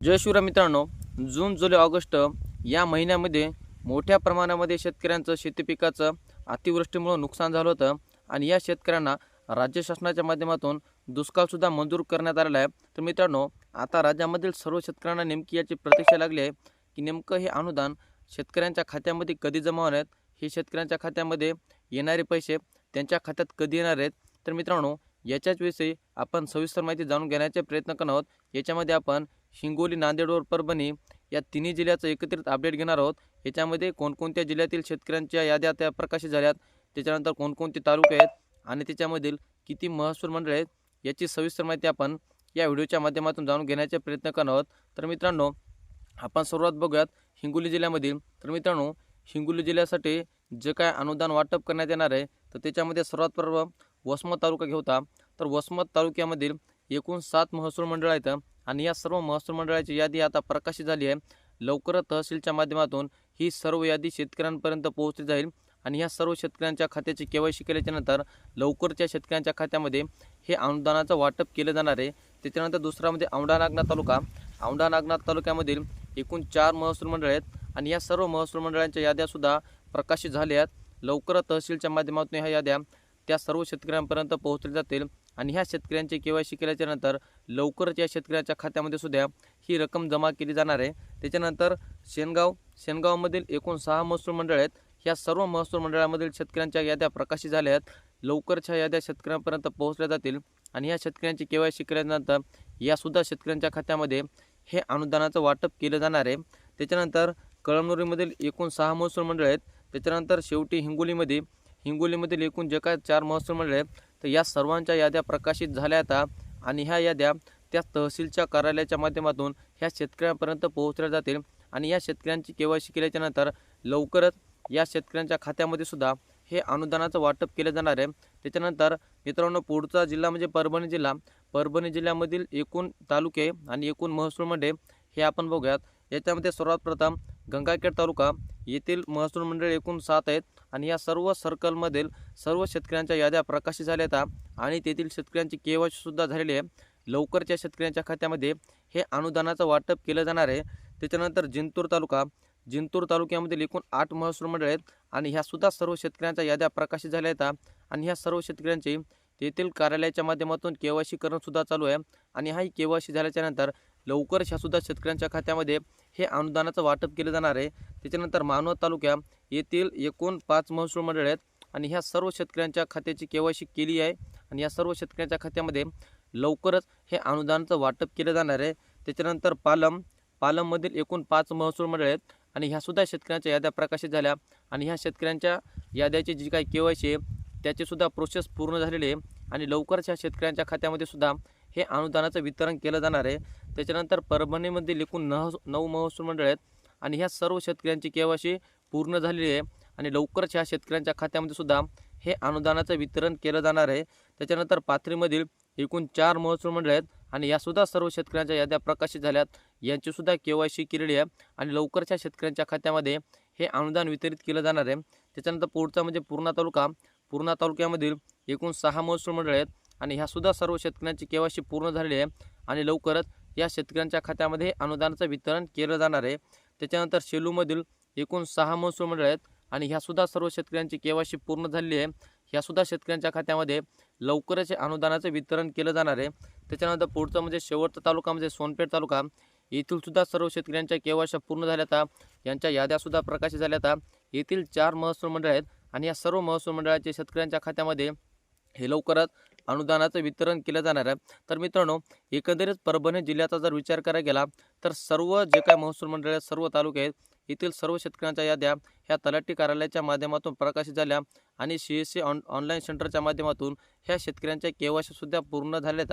जय मित्रांनो जून जुलै ऑगस्ट या महिन्यामध्ये मोठ्या प्रमाणामध्ये शेतकऱ्यांचं शेती पिकाचं अतिवृष्टीमुळं नुकसान झालं होतं आणि या शेतकऱ्यांना राज्य शासनाच्या माध्यमातून दुष्काळसुद्धा मंजूर करण्यात आलेला आहे. तर मित्रांनो आता राज्यामधील सर्व शेतकऱ्यांना नेमकी याची प्रतीक्षा लागली आहे की नेमकं हे अनुदान शेतकऱ्यांच्या खात्यामध्ये कधी जमा होणार आहेत? हे शेतकऱ्यांच्या खात्यामध्ये येणारे पैसे त्यांच्या खात्यात कधी येणार आहेत? तर मित्रांनो याच्याच विषयी आपण सविस्तर माहिती जाणून घेण्याचे प्रयत्न करणार आहोत. याच्यामध्ये आपण हिंगोली नांदेड व परभणी या तिन्ही जिल्ह्याचं एकत्रित अपडेट घेणार आहोत. याच्यामध्ये कोणकोणत्या जिल्ह्यातील शेतकऱ्यांच्या याद्या त्या प्रकाशित झाल्यात त्याच्यानंतर कोणकोणते तालुके आहेत आणि त्याच्यामधील किती महसूल मंडळ आहेत याची सविस्तर माहिती आपण या व्हिडिओच्या माध्यमातून जाणून घेण्याचे प्रयत्न करणार आहोत. तर मित्रांनो आपण सर्वात बघूयात हिंगोली जिल्ह्यामधील. तर मित्रांनो हिंगोली जिल्ह्यासाठी जे काय अनुदान वाटप करण्यात येणार आहे तर त्याच्यामध्ये सर्वात प्रथम वसमत तालुका घेऊता तर वसमत तालुक्यामधील एकूण सात महसूल मंडळ आहेत. आणि या सर्व महसूल मंडळाची यादी आता प्रकाशित झाली आहे. लवकरच तहसीलच्या माध्यमातून ही सर्व यादी शेतकऱ्यांपर्यंत पोहोचली जाईल. आणि ह्या सर्व शेतकऱ्यांच्या खात्याची के वाय सी केल्याच्यानंतर लवकरच्या शेतकऱ्यांच्या खात्यामध्ये हे अनुदानाचं वाटप केलं जाणार आहे. त्याच्यानंतर दुसरा म्हणजे औंढा नागनाथ तालुका. औंढा नागनाथ तालुक्यामधील एकूण चार महसूल मंडळ आहेत. आणि या सर्व महसूल मंडळांच्या याद्यासुद्धा प्रकाशित झाल्या आहेत. लवकरच तहसीलच्या माध्यमातून ह्या याद्या त्या सर्व शेतकऱ्यांपर्यंत पोहोचल्या जातील. आणि ह्या शेतकऱ्यांची के वाय सी केल्याच्यानंतर लवकरच या शेतकऱ्याच्या खात्यामध्ये सुद्धा ही रक्कम जमा केली जाणार आहे. त्याच्यानंतर शेनगाव शेनगावमधील एकूण सहा महसूल मंडळ आहेत. ह्या सर्व महसूल मंडळामधील शेतकऱ्यांच्या याद्या प्रकाशित झाल्या आहेत. लवकरच्या याद्या शेतकऱ्यांपर्यंत पोहोचल्या जातील. आणि ह्या शेतकऱ्यांची के वाय सी केल्यानंतर यासुद्धा शेतकऱ्यांच्या खात्यामध्ये हे अनुदानाचं वाटप केलं जाणार आहे. त्याच्यानंतर कळमनुरीमधील एकूण सहा महसूल मंडळ आहेत. त्याच्यानंतर शेवटी हिंगोलीमध्ये हिंगोलीमधील एकूण जे काय चार महसूल मंडळ आहेत तर या सर्वांच्या याद्या प्रकाशित झाल्या आता आणि ह्या याद्या त्या तहसीलच्या कार्यालयाच्या माध्यमातून ह्या शेतकऱ्यांपर्यंत पोहोचल्या जातील. आणि या शेतकऱ्यांची के वाय सी केल्याच्यानंतर लवकरच या शेतकऱ्यांच्या खात्यामध्ये सुद्धा हे अनुदानाचं वाटप केलं जाणार आहे. त्याच्यानंतर मित्रांनो पुढचा जिल्हा म्हणजे परभणी जिल्हा. परभणी जिल्ह्यामधील एकूण तालुके आणि एकूण महसूल हे आपण बघूयात. याच्यामध्ये सर्वात प्रथम गंगाखेड तालुका. येथील महसूल मंडळ एकूण सात आहेत. आणि या सर्व सर्कलमधील सर्व शेतकऱ्यांच्या याद्या प्रकाशित झाल्या आहेत. आणि तेथील शेतकऱ्यांची केवायसीसुद्धा झालेली आहे. लवकरच्या शेतकऱ्यांच्या खात्यामध्ये हे अनुदानाचं वाटप केलं जाणार आहे. त्याच्यानंतर जिंतूर तालुका जिंतूर तालुक्यामधील एकूण आठ महसूल मंडळ आहेत आणि ह्यासुद्धा सर्व शेतकऱ्यांच्या याद्या प्रकाशित झाल्या आहेत. आणि ह्या सर्व शेतकऱ्यांची तेथील कार्यालयाच्या माध्यमातून के वाय सी करणंसुद्धा चालू आहे. आणि हाही के वाय सी झाल्याच्यानंतर लवकरच ह्यासुद्धा शेतकऱ्यांच्या खात्यामध्ये हे अनुदानाचं वाटप केलं जाणार आहे. त्याच्यानंतर मानवत तालुक्या येथील एकूण पाच महसूल मंडळ आहेत आणि ह्या सर्व शेतकऱ्यांच्या खात्याची के केली आहे. आणि या सर्व शेतकऱ्यांच्या खात्यामध्ये लवकरच हे अनुदानाचं वाटप केलं जाणार आहे. त्याच्यानंतर पालम पालममधील एकूण पाच महसूल मंडळ आहेत आणि ह्यासुद्धा शेतकऱ्यांच्या याद्या प्रकाशित झाल्या. आणि ह्या शेतकऱ्यांच्या याद्याची जी काही के आहे त्याचीसुद्धा प्रोसेस पूर्ण झालेली आहे. आणि लवकरच ह्या शेतकऱ्यांच्या खात्यामध्ये सुद्धा हे अनुदानाचं वितरण केलं जाणार आहे. त्याच्यानंतर परभणीमधील एकूण नह नऊ महसूल मंडळ आहेत. आणि ह्या सर्व शेतकऱ्यांची केवाशी पूर्ण झालेली आहे. आणि लवकरच ह्या शेतकऱ्यांच्या खात्यामध्ये सुद्धा हे अनुदानाचं वितरण केलं जाणार आहे. त्याच्यानंतर पाथरीमधील एकूण चार महसूल मंडळ आहेत. आणि यासुद्धा सर्व शेतकऱ्यांच्या याद्या प्रकाशित झाल्यात. यांचीसुद्धा के वाय सी केलेली आहे. आणि लवकरच्या शेतकऱ्यांच्या खात्यामध्ये हे अनुदान वितरित केलं जाणार आहे. त्याच्यानंतर पुढचा म्हणजे पूर्णा तालुका. पूर्णा तालुक्यामधील एकूण सहा महसूल मंडळ आहेत. आणि ह्यासुद्धा सर्व शेतकऱ्यांची के वाय सी पूर्ण झालेली आहे. आणि लवकरच या शेतकऱ्यांच्या खात्यामध्ये अनुदानाचं वितरण केलं जाणार आहे. त्याच्यानंतर शेलूमधील एकूण सहा महसूल मंडळ आहेत आणि ह्यासुद्धा सर्व शेतकऱ्यांची केवायसी पूर्ण झालेली आहे. ह्यासुद्धा शेतकऱ्यांच्या खात्यामध्ये लवकरच अनुदानाचं वितरण केलं जाणार आहे. त्याच्यानंतर पुढचं म्हणजे शेवटचा तालुका म्हणजे सोनपेठ तालुका. येथील सुद्धा सर्व शेतकऱ्यांच्या केवायशा पूर्ण झाल्या होता यांच्या याद्यासुद्धा प्रकाशित झाल्या होता येथील चार महसूल मंडळ आहेत आणि या सर्व महसूल मंडळाचे शेतकऱ्यांच्या खात्यामध्ये हे लवकरच अनुदानाचं वितरण केलं जाणार आहे. तर मित्रांनो एकंदरीत परभणी जिल्ह्याचा जर विचार करायला गेला तर सर्व जे काय महसूल मंडळ आहेत सर्व तालुके आहेत येथील सर्व शेतकऱ्यांच्या याद्या ह्या तलाठी कार्यालयाच्या माध्यमातून प्रकाशित झाल्या आणि C S C on online सेंटरच्या माध्यमातून ह्या शेतकऱ्यांच्या के पूर्ण झाल्यात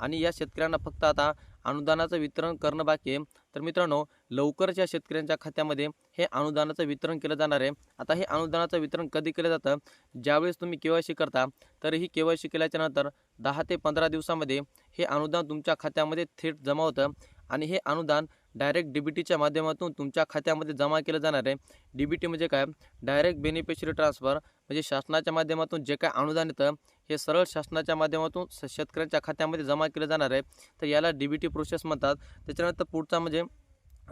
आणि या शेतकऱ्यांना फक्त आता अनुदानाचं वितरण करणं बाकी आहे. तर मित्रांनो लवकरच या शेतकऱ्यांच्या खात्यामध्ये हे अनुदानाचं वितरण केलं जाणार आहे. आता हे अनुदानाचं वितरण कधी केलं जातं? ज्यावेळेस तुम्ही के वाय सी करता तर ही के वाय सी केल्याच्यानंतर दहा ते पंधरा दिवसामध्ये हे अनुदान तुमच्या खात्यामध्ये थेट जमा होतं आणि हे अनुदान डायरेक्ट डी बी टीच्या माध्यमातून तुमच्या खात्यामध्ये जमा केलं जाणार आहे. डी बी टी म्हणजे काय? डायरेक्ट बेनिफिशरी ट्रान्सफर म्हणजे शासनाच्या माध्यमातून जे काय अनुदान येतं हे सरळ शासनाच्या माध्यमातून शेतकऱ्यांच्या खात्यामध्ये जमा केलं जाणार आहे. तर याला डी बी टी प्रोसेस म्हणतात. त्याच्यानंतर पुढचा म्हणजे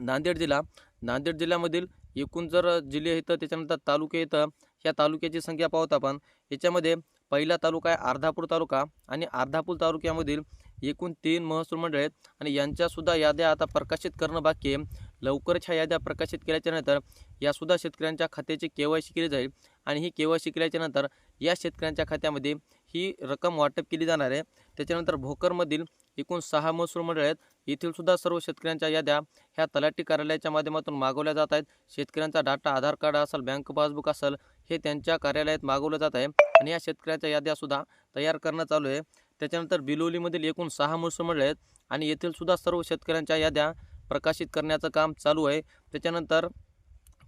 नांदेड जिल्हा. नांदेड जिल्ह्यामधील एकूण जर जिल्हे येतं त्याच्यानंतर तालुके येतं या तालुक्याची संख्या पाहत आपण. याच्यामध्ये पहिला तालुका आहे अर्धापूर तालुका आणि अर्धापूर तालुक्यामधील एकूण तीन महसूल मंडळ आहेत. आणि यांच्यासुद्धा याद्या आता प्रकाशित करणं बाकी आहे. लवकरच ह्या याद्या प्रकाशित केल्याच्यानंतर यासुद्धा शेतकऱ्यांच्या खात्याची के वाय सी केली जाईल. आणि ही के वाय सी या शेतकऱ्यांच्या खात्यामध्ये ही रक्कम वाटप केली जाणार आहे. त्याच्यानंतर भोकरमधील एकूण सहा महसूल मंडळ आहेत. येथील सुद्धा सर्व शेतकऱ्यांच्या याद्या ह्या तलाठी कार्यालयाच्या माध्यमातून मागवल्या जात आहेत. शेतकऱ्यांचा डाटा आधार कार्ड असेल बँक पासबुक असेल हे त्यांच्या कार्यालयात मागवलं जात आहे. आणि या शेतकऱ्यांच्या याद्यासुद्धा तयार करणं चालू आहे. त्याच्यानंतर बिलोलीमधील एकूण सहा महसूल मंडळ आहेत आणि येथील सुद्धा सर्व शेतकऱ्यांच्या याद्या प्रकाशित करण्याचं काम चालू आहे. त्याच्यानंतर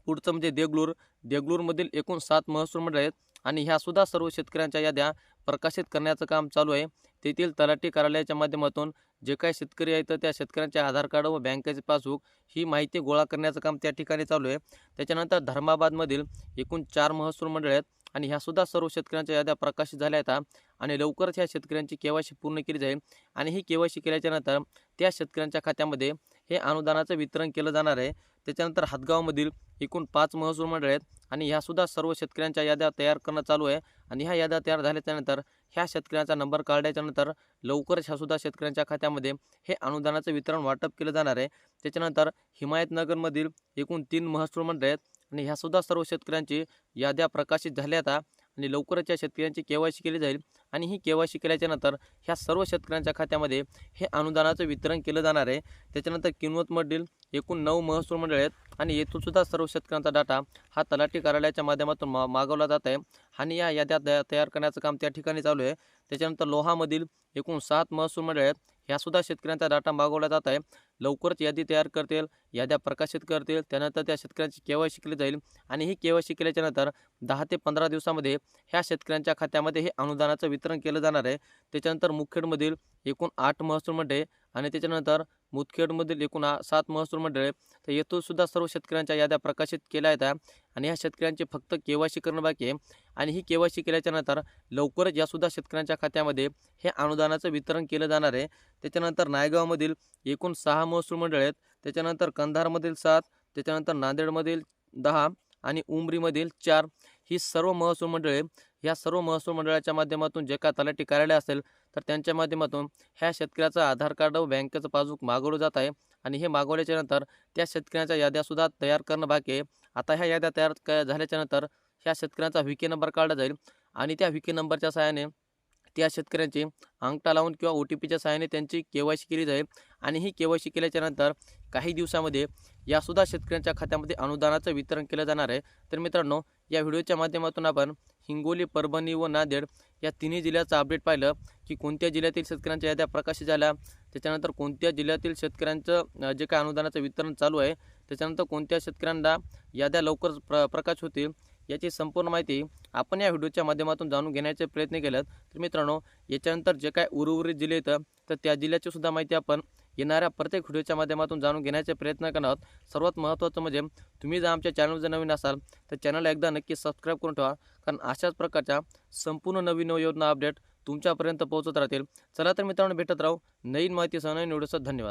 पुढचं म्हणजे देगलूर. देगलूरमधील एकूण सात महसूल मंडळ आहेत आणि ह्यासुद्धा सर्व शेतकऱ्यांच्या याद्या प्रकाशित करण्याचं काम चालू आहे. तेथील तलाठी कार्यालयाच्या माध्यमातून जे काही शेतकरी आहेत त्या शेतकऱ्यांचे आधार कार्ड व बँकेचे पासबुक ही माहिती गोळा करण्याचं काम त्या ठिकाणी चालू आहे. त्याच्यानंतर धर्माबादमधील एकूण चार महसूल मंडळ आहेत आणि ह्यासुद्धा सर्व शेतकऱ्यांच्या याद्या प्रकाशित झाल्या आहेत आणि लवकरच ह्या शेतकऱ्यांची के सी पूर्ण केली जाईल. आणि ही के सी केल्याच्यानंतर त्या शेतकऱ्यांच्या खात्यामध्ये हे अनुदानाचं वितरण केलं जाणार आहे. त्याच्यानंतर हातगावमधील एकूण पाच महसूल मंडळ आहेत आणि ह्यासुद्धा सर्व शेतकऱ्यांच्या याद्या तयार करणं चालू आहे. आणि ह्या याद्या तयार झाल्याच्यानंतर ह्या शेतकऱ्यांचा नंबर काढल्याच्यानंतर लवकरच ह्यासुद्धा शेतकऱ्यांच्या खात्यामध्ये हे अनुदानाचं वितरण वाटप केलं जाणार आहे. त्याच्यानंतर हिमायतनगरमधील एकूण तीन महसूल मंडळ आहेत. आणि ह्यासुद्धा सर्व शेतकऱ्यांची याद्या प्रकाशित झाल्या आता. आणि लवकरच या शेतकऱ्यांची के वाय सी केली जाईल. आणि ही के वाय सी ह्या सर्व शेतकऱ्यांच्या खात्यामध्ये हे अनुदानाचं वितरण केलं जाणार आहे. त्याच्यानंतर किनवतमधील एकूण नऊ महसूल मंडळ आहेत. आणि येथून सुद्धा सर्व शेतकऱ्यांचा डाटा हा तलाठी कार्यालयाच्या माध्यमातून मा मागवला जात आहे. आणि या याद्या तयार करण्याचं काम त्या ठिकाणी चालू आहे. त्याच्यानंतर लोहामधील एकूण सात महसूल मंडळ आहेत. ह्यासुद्धा शेतकऱ्यांचा डाटा मागवला जात आहे. लवकरच यादी तयार करतील याद्या प्रकाशित करतील त्यानंतर त्या शेतकऱ्यांची के वाय सी केली जाईल आणि ही के वाय सी केल्याच्यानंतर दहा ते पंधरा दिवसामध्ये ह्या शेतकऱ्यांच्या खात्यामध्ये हे अनुदानाचं वितरण केलं जाणार आहे. त्याच्यानंतर मुखेडमधील एकूण आठ महसूलमध्ये आणि त्याच्यानंतर मुदखेडमधील एकूण सात महसूल मंडळे तर येथूनसुद्धा सर्व शेतकऱ्यांच्या याद्या प्रकाशित केल्या आहेत. आणि ह्या शेतकऱ्यांची फक्त के करणं बाकी आहे. आणि ही के केल्याच्यानंतर लवकरच यासुद्धा शेतकऱ्यांच्या खात्यामध्ये हे अनुदानाचं वितरण केलं जाणार आहे. त्याच्यानंतर नायगावमधील एकूण सहा महसूल मंडळ आहेत. त्याच्यानंतर कंधारमधील सात त्याच्यानंतर नांदेडमधील दहा आणि उमरीमधील चार. ही सर्व महसूल मंडळे ह्या सर्व महसूल मंडळाच्या माध्यमातून जे काय तलाठी कार्यालय असेल तर त्यांच्या माध्यमातून ह्या शेतकऱ्याचं आधार कार्ड व बँकेचं पासबुक मागवलं जात आहे. आणि हे मागवल्याच्या नंतर त्या शेतकऱ्यांच्या याद्यासुद्धा तयार करणं बाकी आहे. आता ह्या याद्या तयार क झाल्याच्यानंतर ह्या शेतकऱ्यांचा व्ही के नंबर काढला जाईल. आणि त्या व्ही के नंबरच्या सहाय्याने त्या शेतकऱ्यांची अंगठा लावून किंवा ओ टी पीच्या सहाय्याने त्यांची के वाय सी केली जाईल. आणि ही के वाय सी केल्याच्यानंतर काही दिवसामध्ये यासुद्धा शेतकऱ्यांच्या खात्यामध्ये अनुदानाचं वितरण केलं जाणार आहे. तर मित्रांनो या व्हिडिओच्या माध्यमातून आपण हिंगोली परभणी व नांदेड या तिन्ही जिल्ह्याचं अपडेट पाहिलं की कोणत्या जिल्ह्यातील शेतकऱ्यांच्या याद्या प्रकाशित झाल्या त्याच्यानंतर कोणत्या जिल्ह्यातील शेतकऱ्यांचं जे काय अनुदानाचं वितरण चालू आहे त्याच्यानंतर कोणत्या शेतकऱ्यांना याद्या लवकर प्र प्रकाश होतील याची संपूर्ण माहिती आपण या व्हिडिओच्या माध्यमातून जाणून घेण्याचे प्रयत्न केलेत. तर मित्रांनो याच्यानंतर जे काय उर्वरित जिल्हे येतं तर त्या जिल्ह्याची सुद्धा माहिती आपण येणाऱ्या प्रत्येक व्हिडिओच्या माध्यमातून जाणून घेण्याचे प्रयत्न करणार आहोत. सर्वात महत्त्वाचं म्हणजे तुम्ही जर आमच्या चॅनल जर नवीन असाल तर चॅनलला एकदा नक्की सबस्क्राईब करून ठेवा. कारण अशाच प्रकारच्या संपूर्ण नवीन योजना अपडेट तुमच्यापर्यंत पोहोचत राहतील. चला तर मित्रांनो भेटत राहू नवीन माहितीसह नवीन व्हिडिओसह. धन्यवाद.